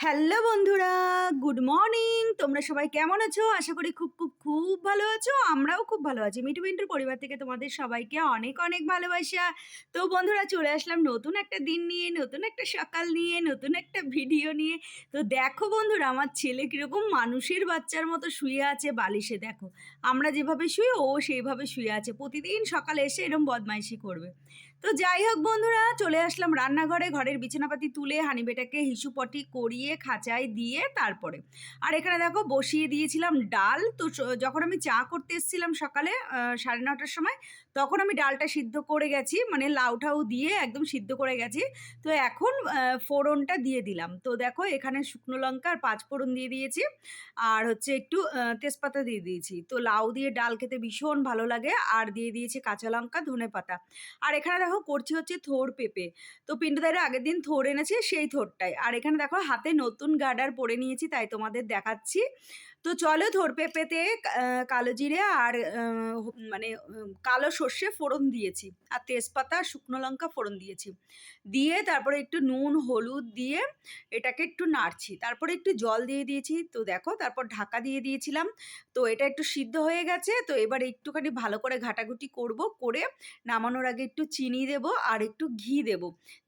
Hello বন্ধুরা, good morning. তোমরা সবাই কেমন আছো? আশা করি খুব খুব খুব ভালো আছো। আমরাও খুব ভালো আছি। মিটু মিন্টুর পরিবার থেকে তোমাদের সবাইকে অনেক অনেক ভালোবাসা। তো বন্ধুরা, চলে আসলাম নতুন একটা দিন নিয়ে, নতুন একটা সকাল নিয়ে, নতুন একটা ভিডিও নিয়ে। তো দেখো বন্ধুরা, আমার ছেলে কীরকম মানুষের বাচ্চার মতো শুয়ে আছে বালিশে, দেখো। আমরা যেভাবে শুয়ে ও সেইভাবে শুয়ে আছে। প্রতিদিন সকালে এসে এরকম বদমাইশি করবে। তো যাই হোক বন্ধুরা, চলে আসলাম রান্নাঘরে। ঘরের বিছানাপাতি তুলে হানি বেটাকে হিসুপটি করিয়ে, খাঁচায় দিয়ে তারপরে। আর এখানে দেখো, বসিয়ে দিয়েছিলাম ডাল। তো যখন আমি চা করতে এসেছিলাম সকালে সাড়ে নটার সময় তখন আমি ডালটা সিদ্ধ করে গেছি মানে লাউটাও দিয়ে একদম সিদ্ধ করে গেছি। তো এখন ফোড়নটা দিয়ে দিলাম। তো দেখো এখানে শুকনো লঙ্কা আর পাঁচ ফোড়ন দিয়ে দিয়েছি। আর হচ্ছে একটু তেজপাতা দিয়ে দিয়েছি। তো লাউ দিয়ে ডাল খেতে ভীষণ ভালো লাগে। আর দিয়ে দিয়েছি কাঁচা লঙ্কা, ধনে পাতা। আর এখানে দেখো করছি হচ্ছে থোর পেঁপে। তো পিন্টুদাইরা আগের দিন থোর এনেছে সেই থোরটাই। আর এখানে দেখো হাতে নতুন গার্ডার পরে নিয়েছি, তাই তোমাদের দেখাচ্ছি। তো চলো থোর পেঁপেতে কালো জিরে আর মানে কালো সর্ষে ফোড়ন দিয়েছি। আর তেজপাতা, শুকনো লঙ্কা ফোড়ন দিয়েছি। দিয়ে তারপরে একটু নুন, হলুদ দিয়ে এটাকে একটু নাড়ছি। তারপরে একটু জল দিয়ে দিয়েছি। তো দেখো, তারপর ঢাকা দিয়ে দিয়েছিলাম। তো এটা একটু সিদ্ধ হয়ে গেছে। তো এবার একটুখানি ভালো করে ঘাটাঘুটি করব, করে নামানোর আগে একটু চিনি দেব আর একটু ঘি দেব।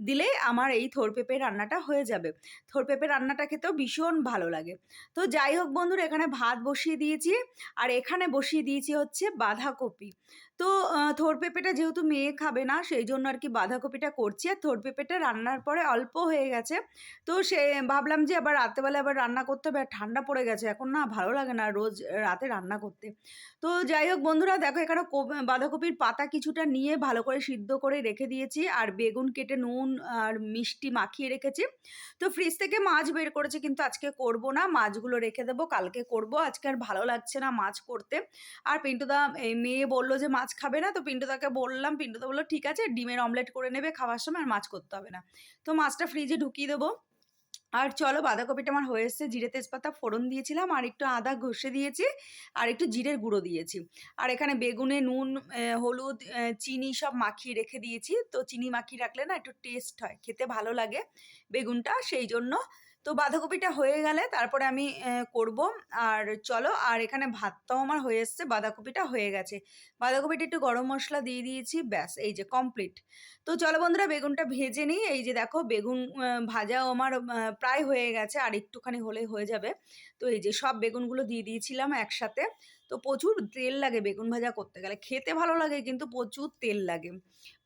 দিলে আমার এই থোরপেঁপে রান্নাটা হয়ে যাবে। থোরপেঁপে রান্নাটা খেতেও ভীষণ ভালো লাগে। তো যাই হোক বন্ধুরা, এখানে ভাত বসিয়ে দিয়েছি আর এখানে বসিয়ে দিয়েছি হচ্ছে বাঁধাকপি। তো আহ, থোরপেঁপেটা যেহেতু মেয়ে খাবে না সেই জন্য আর কি বাঁধাকপিটা করছি। আর থোরপেঁপেটা রান্নার পরে অল্প হয়ে গেছে। তো সে ভাবলাম যে আবার রাতেবেলা আবার রান্না করতে হবে আর ঠান্ডা পড়ে গেছে। এখন না ভালো লাগে না রোজ রাতে রান্না করতে। তো যাই হোক বন্ধুরা দেখো এখানে বাঁধাকপির পাতা কিছুটা নিয়ে ভালো করে সিদ্ধ করে রেখে দিয়েছি। আর বেগুন কেটে নুন আর মিষ্টি মাখিয়ে রেখেছি। তো ফ্রিজ থেকে মাছ বের করেছি কিন্তু আজকে করব না। মাছগুলো রেখে দেবো কালকে করব। আজকে আর ভালো লাগছে না মাছ করতে। আর পিন্টুদা এই মেয়ে বলল যে মাছ খাবে না, তো পিন্টুদাকে বললাম পিন্টুদা বলল, ঠিক আছে, ডিমের অমলেট করে নেবে খাওয়ার সময় আর মাছ করতে হবে না। তো মাছটা ফ্রিজে ঢুকিয়ে দেবো। আর চলো, বাঁধাকপিটা আমার হয়ে এসছে, জিরে তেজপাতা ফোড়ন দিয়েছিলাম, আর একটু আদা ঘষে দিয়েছি, আর একটু জিরের গুঁড়ো দিয়েছি। আর এখানে বেগুনে, নুন হলুদ চিনি সব মাখিয়ে রেখে দিয়েছি। তো চিনি মাখিয়ে রাখলে না একটু টেস্ট হয়, খেতে ভালো লাগে বেগুনটা, সেই জন্য তো বাঁধাকপিটা হয়ে গেলে তারপরে আমি করব। আর চলো, আর এখানে ভাতটাও আমার হয়ে এসছে, বাঁধাকপিটা হয়ে গেছে। বাঁধাকপিটা একটু গরম মশলা দিয়ে দিয়েছি, ব্যাস, এই যে কমপ্লিট তো চলো বন্ধুরা, বেগুনটা ভেজে নিই। এই যে দেখো, বেগুন ভাজাও আমার প্রায় হয়ে গেছে, আর একটুখানি হলেই হয়ে যাবে। তো এই যে সব বেগুনগুলো দিয়ে দিয়েছিলাম একসাথে। তো প্রচুর তেল লাগে বেগুন ভাজা করতে গেলে। খেতে ভালো লাগে কিন্তু প্রচুর তেল লাগে।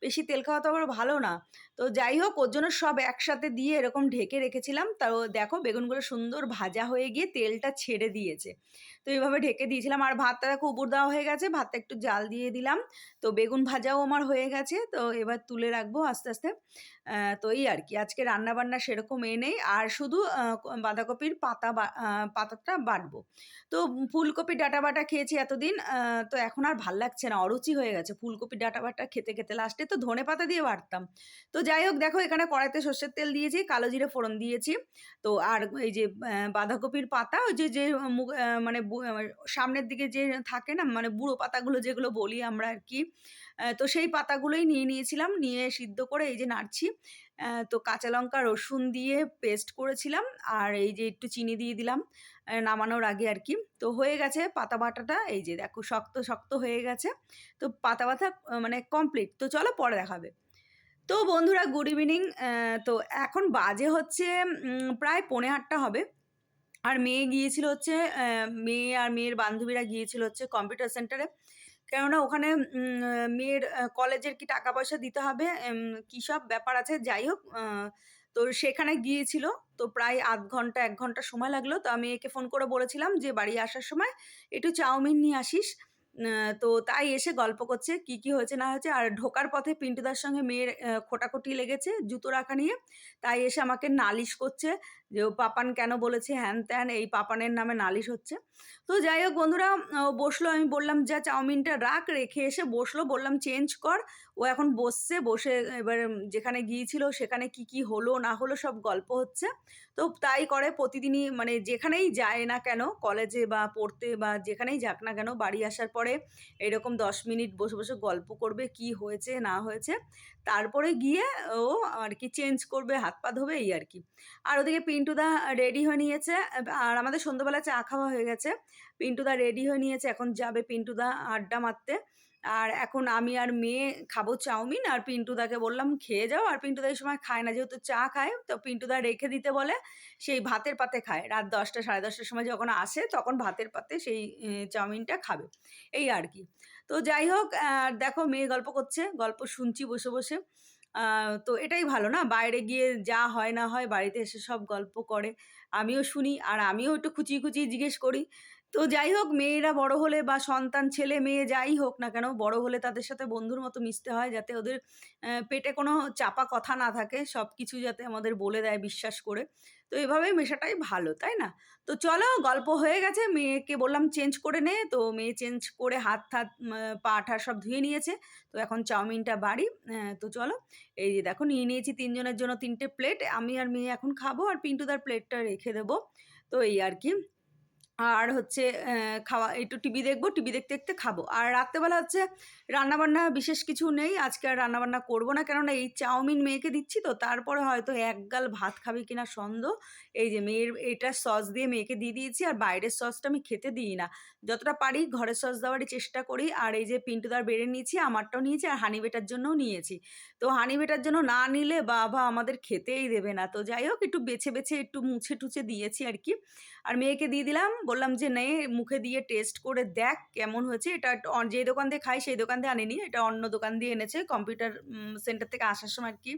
বেশি তেল খাওয়া তো আবার ভালো না। তো যাই হোক, ওর জন্য সব একসাথে দিয়ে এরকম ঢেকে রেখেছিলাম। তাও দেখো বেগুনগুলো সুন্দর ভাজা হয়ে গিয়ে তেলটা ছেড়ে দিয়েছে। তো এইভাবে ঢেকে দিয়েছিলাম। আর ভাতটা দেখো উপর দেওয়া হয়ে গেছে। ভাতটা একটু জাল দিয়ে দিলাম। তো বেগুন ভাজাও আমার হয়ে গেছে। তো এবার তুলে রাখব আস্তে আস্তে। তো এই আর কি। আজকে রান্না বান্না সেরকম এ নেই। আর শুধু বাঁধাকপির পাতা পাতাটা বাটবো। তো ফুলকপি, ডাটা বাটা খেয়েছি এতদিন তো এখন আর ভালো লাগছে না, অরুচি হয়ে গেছে। ফুলকপি, ডাটা বাটা খেতে খেতে লাস্টে তো ধনে পাতা দিয়ে বাড়তাম। তো যাই হোক, দেখো এখানে কড়াইতে সর্ষের তেল দিয়েছি, কালো জিরে ফোড়ন দিয়েছি। তো আর এই যে বাঁধাকপির পাতা, ওই যে যে মানে সামনের দিকে যে থাকে না মানে বুড়ো পাতাগুলো যেগুলো বলি আমরা আর কি তো সেই পাতাগুলোই নিয়ে নিয়েছিলাম, নিয়ে সিদ্ধ করে এই যে নাড়ছি। তো কাঁচা লঙ্কা রসুন দিয়ে পেস্ট করেছিলাম, আর এই যে একটু চিনি দিয়ে দিলাম নামানোর আগে আর কি। তো হয়ে গেছে পাতা বাটাটা, এই যে দেখো শক্ত শক্ত হয়ে গেছে। তো পাতা বাটা মানে কমপ্লিট তো চলো পরে দেখাবে। তো বন্ধুরা গুড ইভিনিং তো এখন বাজে হচ্ছে প্রায় পৌনে আটটা হবে। আর মেয়ে গিয়েছিল হচ্ছে মেয়ে আর মেয়ের বান্ধবীরা গিয়েছিল হচ্ছে কম্পিউটার সেন্টারে কেননা ওখানে মেয়ের কলেজের কি টাকা পয়সা দিতে হবে? কী সব ব্যাপার আছে? যাই হোক তো সেখানে গিয়েছিল। তো প্রায় আধ ঘণ্টা, এক ঘণ্টা সময় লাগল। তো আমি একে ফোন করে বলেছিলাম যে, বাড়ি আসার সময় একটু চাউমিন নিয়ে আসিস। তো তাই এসে গল্প করছে কি কি হয়েছে, না হয়েছে। আর ঢোকার পথে পিন্টুদার সঙ্গে মেয়ের খোটাখুটি লেগেছে জুতো রাখা নিয়ে। তাই এসে আমাকে নালিশ করছে যে, ও পাপান কেন বলেছে হ্যান ত্যান? এই পাপানের নামে নালিশ হচ্ছে। তো যাই হোক বন্ধুরা বসল, আমি বললাম, যা চাউমিনটা রাখ, রেখে এসে বসল। বললাম, চেঞ্জ কর। ও এখন বসছে, বসে এবার যেখানে গিয়েছিল সেখানে কি কি হলো, না হলো সব গল্প হচ্ছে। তো তাই করে প্রতিদিনই মানে যেখানেই যায় না কেন, কলেজে বা পড়তে বা যেখানেই যাক না কেন, বাড়ি আসার পরে এরকম দশ মিনিট বসে বসে গল্প করবে কি হয়েছে, না হয়েছে। তারপরে গিয়ে ও আর কি চেঞ্জ করবে, হাত পা ধোবে, এই আর কি। আর ওদিকে পিন্টুদা রেডি হয়ে নিয়েছে। আর আমাদের সন্ধ্যাবেলা চা খাওয়া হয়ে গেছে। পিন্টুদা রেডি হয়ে নিয়েছে। এখন যাবে পিন্টুদা আড্ডা মারতে। আর এখন আমি আর মেয়ে খাব চাউমিন আর পিন্টুদাকে বললাম, খেয়ে যাও। আর পিন্টুদা এই সময় খায় না, যেহেতু চা খায়, তো পিন্টুদা রেখে দিতে বলে, সেই ভাতের পাতে খায়। রাত দশটা, সাড়ে দশটার সময় যখন আসে, তখন ভাতের পাতে সেই চাউমিনটা খাবে। এই আর কি। তো যাই হোক দেখো মেয়ে গল্প করছে, গল্প শুনছি বসে বসে। তো এটাই ভালো না? বাইরে গিয়ে যা হয় না হয় বাড়িতে এসে সব গল্প করে। আমিও শুনি আর আমিও একটু খুচিয়ে খুচিয়ে জিজ্ঞেস করি। তো যাই হোক, মেয়েরা বড় হলে বা সন্তান, ছেলে, মেয়ে যাই হোক না কেন, বড় হলে তাদের সাথে বন্ধুর মতো মিশতে হয় যাতে ওদের পেটে কোনো চাপা কথা না থাকে। সব কিছু যাতে আমাদের বলে দেয় বিশ্বাস করে। তো এভাবেই মেশাটাই ভালো, তাই না? তো চলো, গল্প হয়ে গেছে। মেয়েকে বললাম চেঞ্জ করে নে। তো মেয়ে চেঞ্জ করে হাত হাত পা ঠা সব ধুয়ে নিয়েছে। তো এখন চাউমিনটা বাড়ি। তো চলো, এই যে দেখো, নিয়ে নিয়েছি তিনজনের জন্য তিনটে প্লেট আমি আর মেয়ে এখন খাব আর পিন্টুদার প্লেটটা রেখে দেবো। তো এই আর কি। আর হচ্ছে খাওয়া, একটু টিভি দেখব, টিভি দেখতে দেখতে খাব। আর রাত্রেবেলা হচ্ছে রান্নাবান্না বিশেষ কিছু নেই, আজকে আর রান্নাবান্না করব না, কেননা এই চাউমিন মেয়েকে দিচ্ছি তো, তারপরে হয়তো এক গাল ভাত খাবি কিনা সন্দেহ। এই যে মেয়ের, এটা সস দিয়ে মেয়েকে দিয়ে দিয়েছি, আর বাইরের সসটা আমি খেতে দিই না। যতটা পারি ঘরের সস দেওয়ারই চেষ্টা করি, আর এই যে পিন্টুদার বেড়ে নিয়েছি, আমারটাও নিয়েছি, আর হানি বেটার জন্যও নিয়েছি। তো হানি বেটার জন্য না নিলে বাবা আমাদের খেতেই দেবে না। তো যাই হোক, একটু বেছে বেছে একটু মুছে টুছে দিয়েছি আর কি। আর মেয়েকে দিয়ে দিলাম বললাম যে, নে, মুখে দিয়ে টেস্ট করে দেখ কেমন হয়েছে। এটা যে দোকান দিয়ে খাই, সেই দোকান দিয়ে আনিনি। এটা অন্য দোকান দিয়ে এনেছে। কম্পিউটার সেন্টার থেকে আসার সময় আর কি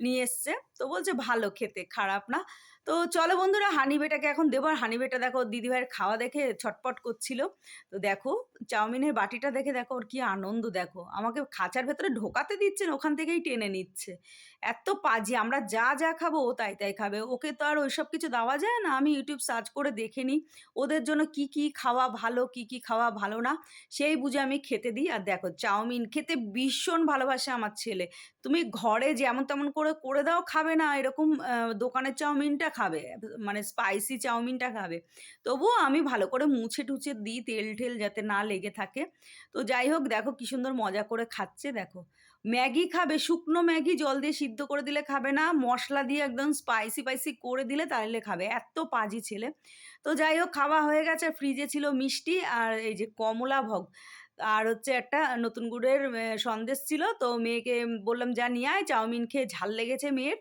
নিয়ে এসছে। তো বলছে, ভালো খেতে, খারাপ না। তো চলো বন্ধুরা হানি বেটাকে এখন দেবো। আর হানি বেটা দেখো, দিদিভাইয়ের খাওয়া দেখে ছটপট করছিল। তো দেখো, চাউমিনের বাটিটা দেখে দেখো, ওর কি আনন্দ দেখো। আমাকে খাঁচার ভেতরে ঢোকাতে দিচ্ছেন, ওখান থেকেই টেনে নিচ্ছে। এত পাজি, আমরা যা যা খাব ও তাই তাই খাবে। ওকে তো আর ওইসব কিছু দেওয়া যায় না, আমি ইউটিউব সার্চ করে দেখে নিই। ওদের জন্য কি কি খাওয়া ভালো, কি কি খাওয়া ভালো না, সেই বুঝে আমি খেতে দিই। আর দেখো, চাউমিন খেতে ভীষণ ভালোবাসে আমার ছেলে। তুমি ঘরে যেমন তেমন করে করে দাও, খাবে না। এরকম দোকানের চাউমিনটা খাবে মানে স্পাইসি চাউমিনটা খাবে। তবুও আমি ভালো করে মুছে টুছে দিই তেল ঠেল যাতে না লেগে থাকে। তো যাই হোক, দেখো কী সুন্দর মজা করে খাচ্ছে, দেখো। ম্যাগি খাবে, শুকনো ম্যাগি জল দিয়ে সিদ্ধ করে দিলে খাবে না, মশলা দিয়ে একদম স্পাইসি পাইসি করে দিলে তাহলে খাবে, এত পাজি ছেলে। তো যাই হোক, খাওয়া হয়ে গেছে ফ্রিজে ছিল মিষ্টি আর এই যে কমলা ভোগ। আর হচ্ছে একটা নতুন গুড়ের সন্দেশ ছিল, তো মেয়েকে বললাম, যা নিয়ে আয়, চাউমিন খেয়ে ঝাল লেগেছে মেয়ের।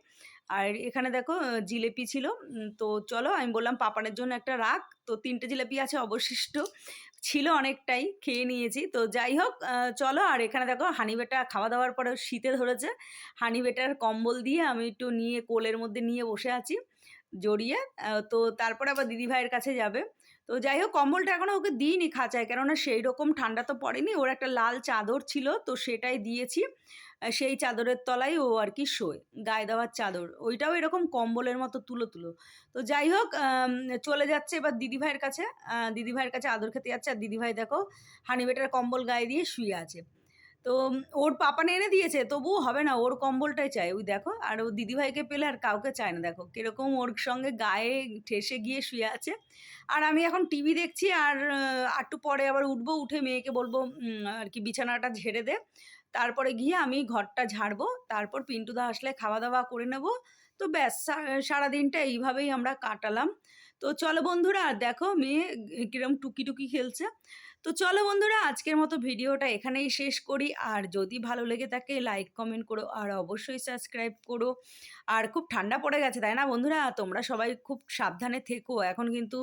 আর এখানে দেখো জিলেপি ছিল। তো চলো আমি বললাম পাপানের জন্য একটা রাখ তো তিনটে জিলেপি আছে অবশিষ্ট। ছিল অনেকটাই, খেয়ে নিয়েছি। তো যাই হোক চলো আর এখানে দেখো হানি বেটা খাওয়া দাওয়ার পরে শীতে ধরেছে। হানি বেটার কম্বল দিয়ে আমি একটু নিয়ে, কোলের মধ্যে নিয়ে বসে আছি জড়িয়ে। তো তারপরে আবার দিদিভাইয়ের কাছে যাবে। তো যাই হোক, কম্বলটা এখনও ওকে দিইনি খাঁচায়। কেননা সেই রকম ঠান্ডা তো পড়েনি, ওর একটা লাল চাদর ছিল, তো সেটাই দিয়েছি। সেই চাদরের তলায় ও আর কি শোয়, গায়ে দেওয়ার চাদর। ওইটাও এরকম কম্বলের মতো তুলো তুলো। তো যাই হোক চলে যাচ্ছে এবার দিদিভাইয়ের কাছে। দিদিভাইয়ের কাছে আদর খেতে যাচ্ছে। আর দিদিভাই দেখো হানি বেটার কম্বল গায়ে দিয়ে শুয়ে আছে। তো ওর পাপানে এনে দিয়েছে, তবুও হবে না, ওর কম্বলটাই চাই। ওই দেখো, আর ও দিদিভাইকে পেলে আর কাউকে চায় না, দেখো। কীরকম ওর সঙ্গে গায়ে ঠেসে গিয়ে শুয়ে আছে। আর আমি এখন টিভি দেখছি, আর একটু পরে আবার উঠবো, উঠে মেয়েকে বলব আর কি বিছানাটা ঝেড়ে দে। তারপরে গিয়ে আমি ঘরটা ঝাড়বো, তারপর পিন্টুদা আসলে খাওয়া দাওয়া করে নেব। তো ব্যাস সারাদিনটা এইভাবেই আমরা কাটালাম। তো চলো বন্ধুরা, দেখো মেয়ে কিরম টুকি টুকি খেলছে। তো চলো বন্ধুরা, আজকের মতো ভিডিওটা এখানেই শেষ করি। আর যদি ভালো লেগে থাকে লাইক কমেন্ট করো আর অবশ্যই সাবস্ক্রাইব করো। আর খুব ঠান্ডা পড়ে গেছে, তাই না বন্ধুরা? তোমরা সবাই খুব সাবধানে থেকো। এখন কিন্তু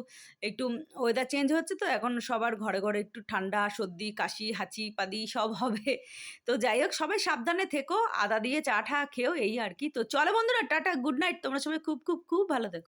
একটু ওয়েদার চেঞ্জ হচ্ছে তো, এখন সবার ঘরে ঘরে একটু ঠান্ডা, সর্দি, কাশি, হাঁচি, পাদি সব হবে। তো যাই হোক, সবাই সাবধানে থেকো, আদা দিয়ে চা ঠা খেয়েও এই আর কি। তো চলো বন্ধুরা, টাটা গুড নাইট তোমরা সবাই খুব খুব খুব ভালো থেকো।